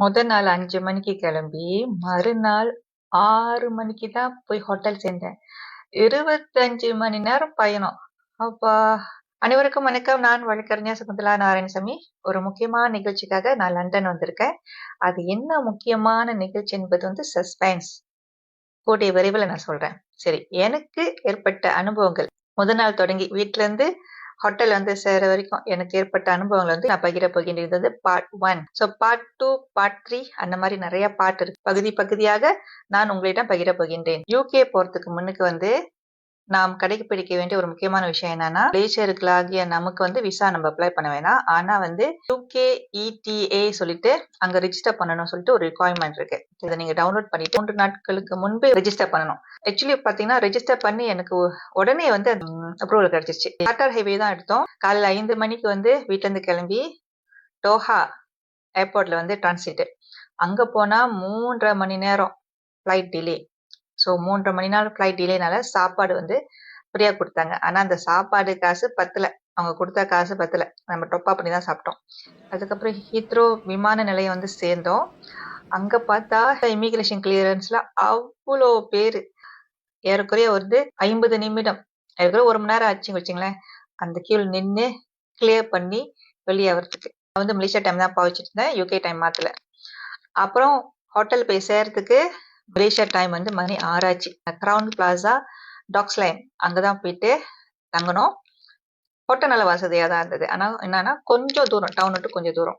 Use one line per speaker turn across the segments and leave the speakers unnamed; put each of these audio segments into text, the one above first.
முதல் நாள் அஞ்சு மணிக்கு கிளம்பி மறுநாள் ஆறு மணிக்கு தான் போய் ஹோட்டல் சேர்ந்தேன். இருபத்தஞ்சு மணி நேரம் பயணம். அப்பா அனைவருக்கும் வணக்கம். நான் வழக்கறிஞர் சகுந்தலா நாராயணசாமி. ஒரு முக்கியமான நிகழ்ச்சிக்காக நான் லண்டன் வந்திருக்கேன். அது என்ன முக்கியமான நிகழ்ச்சி என்பது வந்து சஸ்பென்ஸ் கூடிய விரைவில் நான் சொல்றேன். சரி எனக்கு ஏற்பட்ட அனுபவங்கள். முதல் நாள் தொடங்கி வீட்டிலேருந்து ஹோட்டல் வந்து சேர வரைக்கும் எனக்கு ஏற்பட்ட அனுபவங்கள் வந்து நான் பகிர போகின்றது part one so part two part three அந்த மாதிரி நிறைய பார்ட் இருக்கு. பகுதி பகுதியாக நான் உங்களிடம் பகிர போகின்றேன். யூகே போறதுக்கு முன்னுக்கு வந்து நாம் கடைபிடிக்க வேண்டிய ஒரு முக்கியமான விஷயம் என்னன்னா மலேசியர்களாகிய நமக்கு வந்து விசா நம்ம அப்ளை பண்ண வேணாம். ஆனா வந்து யூகே இடிஏ சொல்லிட்டு அங்க ரிஜிஸ்டர் பண்ணணும் சொல்லிட்டு ஒரு ரிக்வயர்மெண்ட் இருக்கு. இதை நீங்க டவுன்லோட் பண்ணிட்டு மூன்று நாட்களுக்கு முன்பு ரெஜிஸ்டர் பண்ணணும். ஆக்சுவலி பாத்தீங்கன்னா ரெஜிஸ்டர் பண்ணி எனக்கு உடனே வந்து அப்ரூவல் கிடைச்சிச்சு டாட்டர் ஹைவே தான் எடுத்தோம். காலையில் ஐந்து மணிக்கு வந்து வீட்டுல இருந்து கிளம்பி டோஹா ஏர்போர்ட்ல வந்து டிரான்சிட் அங்க போனா மூன்றரை மணி நேரம் ஃப்ளைட் டிலே ஸோ மூன்றரை மணி நேரம் ஃப்ளைட் டிலேனால சாப்பாடு வந்து ஃப்ரீயாக கொடுத்தாங்க. ஆனால் அந்த சாப்பாடு காசு பத்தல. அவங்க கொடுத்த காசு பத்தல. நம்ம டொப்பா பண்ணி தான் சாப்பிட்டோம். அதுக்கப்புறம் ஹீத்ரோ விமான நிலையம் வந்து சேர்ந்தோம். அங்கே பார்த்தா இமிகிரேஷன் கிளியரன்ஸ்ல அவ்வளோ பேர். ஏறக்குறைய வந்து ஐம்பது நிமிடம். ஏறக்குறைய ஒரு மணி நேரம் ஆச்சு வச்சுங்களேன். அந்த கியூல் நின்று கிளியர் பண்ணி வெளியே வரதுக்கு வந்து மலேசியா டைம் தான் பாவிச்சிட்டு இருந்தேன். யூகே டைம் மாத்தல. அப்புறம் ஹோட்டல் போய் சேர்றதுக்கு மலேசியா டைம் வந்து மணி ஆறாச்சு கிரவுன் பிளாசா டாக்ஸ் லைன் அங்கதான் போயிட்டு தங்கணும் ஹோட்டல் நல்ல வசதியாக தான் இருந்தது. ஆனால் என்னன்னா கொஞ்சம் தூரம் டவுன் விட்டு கொஞ்சம் தூரம்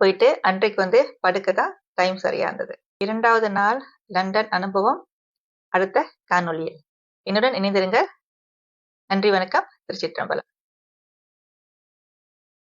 போயிட்டு அன்றைக்கு வந்து படுக்க தான் டைம் சரியா இருந்தது. இரண்டாவது நாள் லண்டன் அனுபவம். அடுத்த காணொலியில் என்னுடன் இணைந்திருங்க நன்றி வணக்கம். திருச்சிற்றம்பலம்.